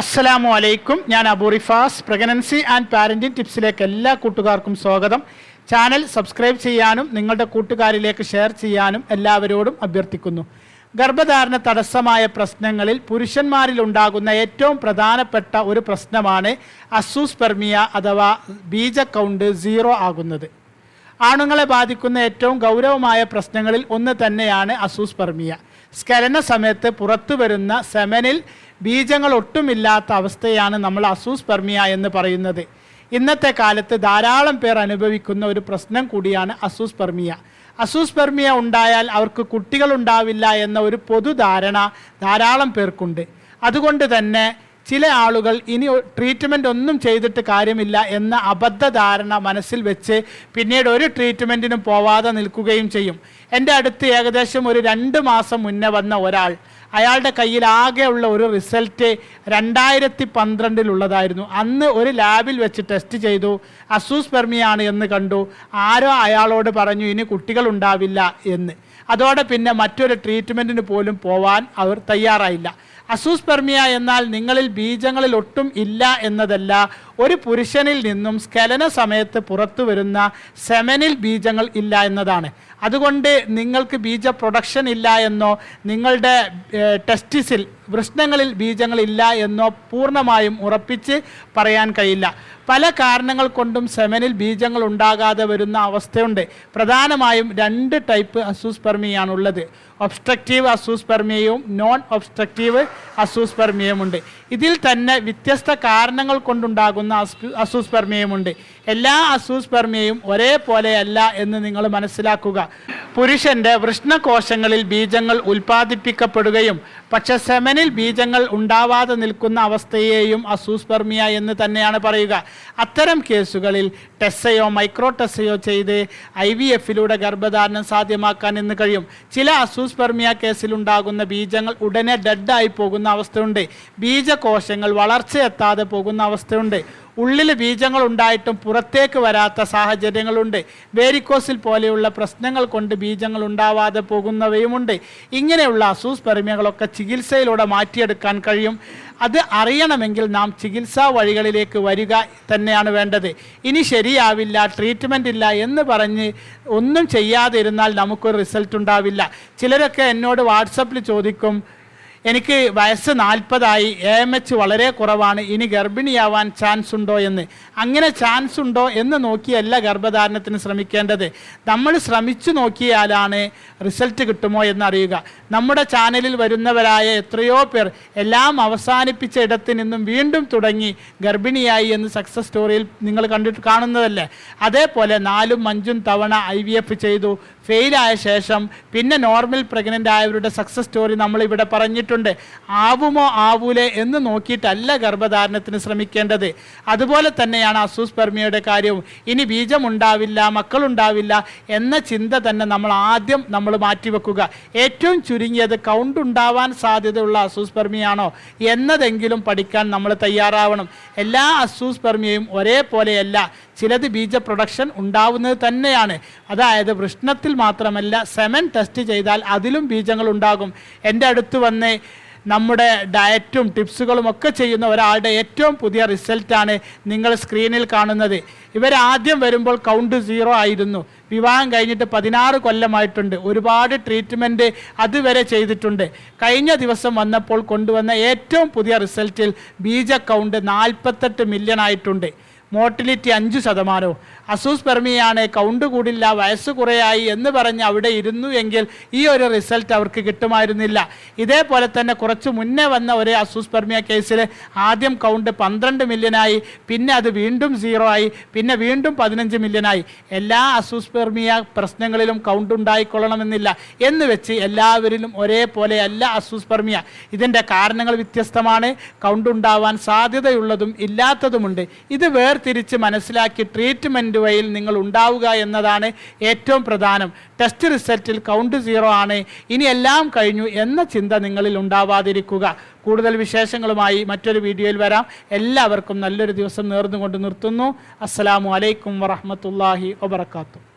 അസ്സലാമു അലൈക്കും. ഞാൻ അബൂറിഫാസ് പ്രഗ്നൻസി ആൻഡ് പാരന്റിംഗ് ടിപ്സിലേക്ക് എല്ലാ കൂട്ടുകാർക്കും സ്വാഗതം. ചാനൽ സബ്സ്ക്രൈബ് ചെയ്യാനും നിങ്ങളുടെ കൂട്ടുകാരിലേക്ക് ഷെയർ ചെയ്യാനും എല്ലാവരോടും അഭ്യർത്ഥിക്കുന്നു. ഗർഭധാരണ തടസ്സമായ പ്രശ്നങ്ങളിൽ പുരുഷന്മാരിൽ ഉണ്ടാകുന്ന ഏറ്റവും പ്രധാനപ്പെട്ട ഒരു പ്രശ്നമാണ് അസൂസ്പെർമിയ അഥവാ ബീജ കൗണ്ട് സീറോ ആകുന്നത്. ആണുങ്ങളെ ബാധിക്കുന്ന ഏറ്റവും ഗൗരവമായ പ്രശ്നങ്ങളിൽ ഒന്ന് തന്നെയാണ് അസൂസ്പെർമിയ. സ്കലന സമയത്ത് പുറത്തു വരുന്ന സെമനിൽ ബീജങ്ങൾ ഒട്ടുമില്ലാത്ത അവസ്ഥയാണ് നമ്മൾ അസൂസ്പെർമിയ എന്ന് പറയുന്നത്. ഇന്നത്തെ കാലത്ത് ധാരാളം പേർ അനുഭവിക്കുന്ന ഒരു പ്രശ്നം കൂടിയാണ് അസൂസ്പെർമിയ. അസൂസ്പെർമിയ ഉണ്ടായാൽ അവർക്ക് കുട്ടികൾ ഉണ്ടാവില്ല എന്ന ഒരു പൊതുധാരണ ധാരാളം പേർക്കുണ്ട്. അതുകൊണ്ട് തന്നെ ചില ആളുകൾ ഇനി ട്രീറ്റ്മെന്റ് ഒന്നും ചെയ്തിട്ട് കാര്യമില്ല എന്ന അബദ്ധധാരണ മനസ്സിൽ വെച്ച് പിന്നീട് ഒരു ട്രീറ്റ്മെന്റിനും പോവാതെ നിൽക്കുകയും ചെയ്യും. എന്റെ അടുത്ത് ഏകദേശം ഒരു രണ്ട് മാസം മുന്നേ വന്ന ഒരാൾ അയാളുടെ കയ്യിൽ ആകെയുള്ള ഒരു റിസൾട്ട് രണ്ടായിരത്തി പന്ത്രണ്ടിലുള്ളതായിരുന്നു അന്ന് ഒരു ലാബിൽ വെച്ച് ടെസ്റ്റ് ചെയ്തു. അസൂസ്പെർമിയാണ് എന്ന് കണ്ടു. ആരോ അയാളോട് പറഞ്ഞു ഇനി കുട്ടികൾ ഉണ്ടാവില്ല എന്ന്. അതോടെ പിന്നെ മറ്റൊരു ട്രീറ്റ്മെന്റിന് പോലും പോവാൻ അവർ തയ്യാറായില്ല. അസൂസ്പെർമിയ എന്നാൽ നിങ്ങളിൽ ബീജങ്ങളിൽ ഒട്ടും ഇല്ല എന്നതല്ല ഒരു പുരുഷനിൽ നിന്നും സ്കലന സമയത്ത് പുറത്തു വരുന്ന സെമനിൽ ബീജങ്ങൾ ഇല്ല എന്നതാണ്. അതുകൊണ്ട് നിങ്ങൾക്ക് ബീജ പ്രൊഡക്ഷൻ ഇല്ല എന്നോ നിങ്ങളുടെ ടെസ്റ്റിസിൽ വൃഷ്ണങ്ങളിൽ ബീജങ്ങൾ ഇല്ല എന്നോ പൂർണമായും ഉറപ്പിച്ച് പറയാൻ കഴിയില്ല. പല കാരണങ്ങൾ കൊണ്ടും സെമനിൽ ബീജങ്ങൾ ഉണ്ടാകാതെ വരുന്ന അവസ്ഥയുണ്ട്. പ്രധാനമായും രണ്ട് ടൈപ്പ് അസൂസ്പെർമിയാണുള്ളത്. ഒബ്സ്ട്രക്റ്റീവ് അസൂസ്പെർമിയയും നോൺ ഒബ്സ്ട്രക്റ്റീവ് അസൂസ്പെർമിയമുണ്ട് ഇതിൽ തന്നെ വ്യത്യസ്ത കാരണങ്ങൾ കൊണ്ടുണ്ടാകുന്ന അസൂസ്പെർമിയമുണ്ട് എല്ലാ അസൂസ്പെർമിയയും ഒരേപോലെയല്ല എന്ന് നിങ്ങൾ മനസ്സിലാക്കുക. പുരുഷന്റെ വൃഷ്ണകോശങ്ങളിൽ ബീജങ്ങൾ ഉൽപ്പാദിപ്പിക്കപ്പെടുകയും പക്ഷെ സെമനിൽ ബീജങ്ങൾ ഉണ്ടാവാതെ നിൽക്കുന്ന അവസ്ഥയെയും അസൂസ്പെർമിയ എന്ന് തന്നെയാണ് പറയുക. അത്തരം കേസുകളിൽ ടെസ്സയോ മൈക്രോ ടെസ്സയോ ചെയ്ത് ഐ വി എഫിലൂടെ ഗർഭധാരണം സാധ്യമാക്കാൻ എന്ന് കഴിയും. ചില അസൂസ്പെർമിയ കേസിലുണ്ടാകുന്ന ബീജങ്ങൾ ഉടനെ ഡെഡായി പോകുന്ന അവസ്ഥയുണ്ട്. ബീജകോശങ്ങൾ വളർച്ചയെത്താതെ പോകുന്ന അവസ്ഥയുണ്ട്. ഉള്ളിൽ ബീജങ്ങൾ ഉണ്ടായിട്ടും പുറത്തേക്ക് വരാത്ത സാഹചര്യങ്ങളുണ്ട്. വേരിക്കോസിൽ പോലെയുള്ള പ്രശ്നങ്ങൾ കൊണ്ട് ബീജങ്ങൾ ഉണ്ടാവാതെ പോകുന്നവയുമുണ്ട്. ഇങ്ങനെയുള്ള അസൂസ്പെർമിയകളൊക്കെ ചികിത്സയിലൂടെ മാറ്റിയെടുക്കാൻ കഴിയും. അത് അറിയണമെങ്കിൽ നാം ചികിത്സാ വഴികളിലേക്ക് വരിക തന്നെയാണ് വേണ്ടത്. ഇനി ശരിയാവില്ല ട്രീറ്റ്മെന്റ് ഇല്ല എന്ന് പറഞ്ഞ് ഒന്നും ചെയ്യാതിരുന്നാൽ നമുക്കൊരു റിസൾട്ട് ഉണ്ടാവില്ല. ചിലരൊക്കെ എന്നോട് വാട്സപ്പിൽ ചോദിക്കും എനിക്ക് വയസ്സ് നാൽപ്പതായി എ എം എച്ച് വളരെ കുറവാണ് ഇനി ഗർഭിണിയാവാൻ ചാൻസ് ഉണ്ടോ എന്ന്. അങ്ങനെ ചാൻസ് ഉണ്ടോ എന്ന് നോക്കിയല്ല ഗർഭധാരണത്തിന് ശ്രമിക്കേണ്ടത്. നമ്മൾ ശ്രമിച്ചു നോക്കിയാലാണ് റിസൾട്ട് കിട്ടുമോ എന്നറിയുക നമ്മുടെ ചാനലിൽ വരുന്നവരായ എത്രയോ പേർ എല്ലാം അവസാനിപ്പിച്ച ഇടത്ത് നിന്നും വീണ്ടും തുടങ്ങി ഗർഭിണിയായി എന്ന് സക്സസ് സ്റ്റോറിയിൽ നിങ്ങൾ കണ്ടിട്ട് കാണുന്നതല്ലേ. അതേപോലെ നാലും അഞ്ചും തവണ ഐ ചെയ്തു. ഫെയിലായ ശേഷം പിന്നെ നോർമൽ പ്രഗ്നന്റ് ആയവരുടെ സക്സസ് സ്റ്റോറി നമ്മളിവിടെ പറഞ്ഞിട്ടുണ്ട്. ആവുമോ ആവൂലേ എന്ന് നോക്കിയിട്ടല്ല ഗർഭധാരണത്തിന് ശ്രമിക്കേണ്ടത്. അതുപോലെ തന്നെയാണ് അസൂസ്പെർമിയയുടെ കാര്യവും. ഇനി ബീജമുണ്ടാവില്ല മക്കളുണ്ടാവില്ല എന്ന ചിന്ത തന്നെ നമ്മൾ ആദ്യം നമ്മൾ മാറ്റിവെക്കുക. ഏറ്റവും ചുരുങ്ങിയത് കൗണ്ട് ഉണ്ടാവാൻ സാധ്യതയുള്ള അസൂസ്പെർമിയാണോ എന്നതെങ്കിലും പഠിക്കാൻ നമ്മൾ തയ്യാറാവണം. എല്ലാ അസൂസ്പെർമിയയും ഒരേപോലെയല്ല. ചിലത് ബീജ പ്രൊഡക്ഷൻ ഉണ്ടാവുന്നത് തന്നെയാണ്. അതായത് വൃഷ്ണത്തിൽ മാത്രമല്ല സെമൻ ടെസ്റ്റ് ചെയ്താൽ അതിലും ബീജങ്ങൾ ഉണ്ടാകും. എന്റെ അടുത്ത് വന്ന് നമ്മുടെ ഡയറ്റും ടിപ്സുകളും ഒക്കെ ചെയ്യുന്ന ഒരാളുടെ ഏറ്റവും പുതിയ റിസൾട്ടാണ് നിങ്ങൾ സ്ക്രീനിൽ കാണുന്നത്. ഇവരാദ്യം വരുമ്പോൾ കൗണ്ട് സീറോ ആയിരുന്നു. വിവാഹം കഴിഞ്ഞിട്ട് പതിനാറ് കൊല്ലമായിട്ടുണ്ട്. ഒരുപാട് ട്രീറ്റ്മെന്റ് അതുവരെ ചെയ്തിട്ടുണ്ട്. കഴിഞ്ഞ ദിവസം വന്നപ്പോൾ കൊണ്ടുവന്ന ഏറ്റവും പുതിയ റിസൾട്ടിൽ ബീജ കൗണ്ട് നാൽപ്പത്തെട്ട് മില്യൺ ആയിട്ടുണ്ട്. മോർട്ടിലിറ്റി അഞ്ച് ശതമാനവും. അസൂസ്പെർമിയാണ് കൗണ്ട് കൂടില്ല വയസ്സ് കുറയായി എന്ന് പറഞ്ഞ് അവിടെ ഇരുന്നു എങ്കിൽ ഈ ഒരു റിസൾട്ട് അവർക്ക് കിട്ടുമായിരുന്നില്ല. ഇതേപോലെ തന്നെ കുറച്ച് മുന്നേ വന്ന ഒരു അസൂസ്പെർമിയ കേസിൽ ആദ്യം കൗണ്ട് പന്ത്രണ്ട് മില്യനായി പിന്നെ അത് വീണ്ടും സീറോ ആയി പിന്നെ വീണ്ടും പതിനഞ്ച് മില്യനായി. എല്ലാ അസൂസ്പെർമിയ പ്രശ്നങ്ങളിലും കൗണ്ട് ഉണ്ടായിക്കൊള്ളണമെന്നില്ല എന്ന് വെച്ച് എല്ലാവരിലും ഒരേപോലെ അല്ല അസൂസ്പെർമിയ ഇതിന്റെ കാരണങ്ങൾ വ്യത്യസ്തമാണ്. കൗണ്ട് ഉണ്ടാവാൻ സാധ്യതയുള്ളതും ഇല്ലാത്തതുമുണ്ട്. ഇത് വേർതിരിച്ച് മനസ്സിലാക്കി ട്രീറ്റ്മെന്റ് വഴിയിൽ നിങ്ങൾ ഉണ്ടാവുക എന്നതാണ് ഏറ്റവും പ്രധാനം. ടെസ്റ്റ് റിസൾട്ടിൽ കൗണ്ട് സീറോ ആണ്. ഇനി എല്ലാം കഴിഞ്ഞു എന്ന ചിന്ത നിങ്ങളിൽ ഉണ്ടാവാതിരിക്കുക. കൂടുതൽ വിശേഷങ്ങളുമായി മറ്റൊരു വീഡിയോയിൽ വരാം. എല്ലാവർക്കും നല്ലൊരു ദിവസം നേർന്നുകൊണ്ട് നിർത്തുന്നു. അസ്സലാമു അലൈക്കും വറഹമത്തല്ലാഹി വബർക്കാത്തു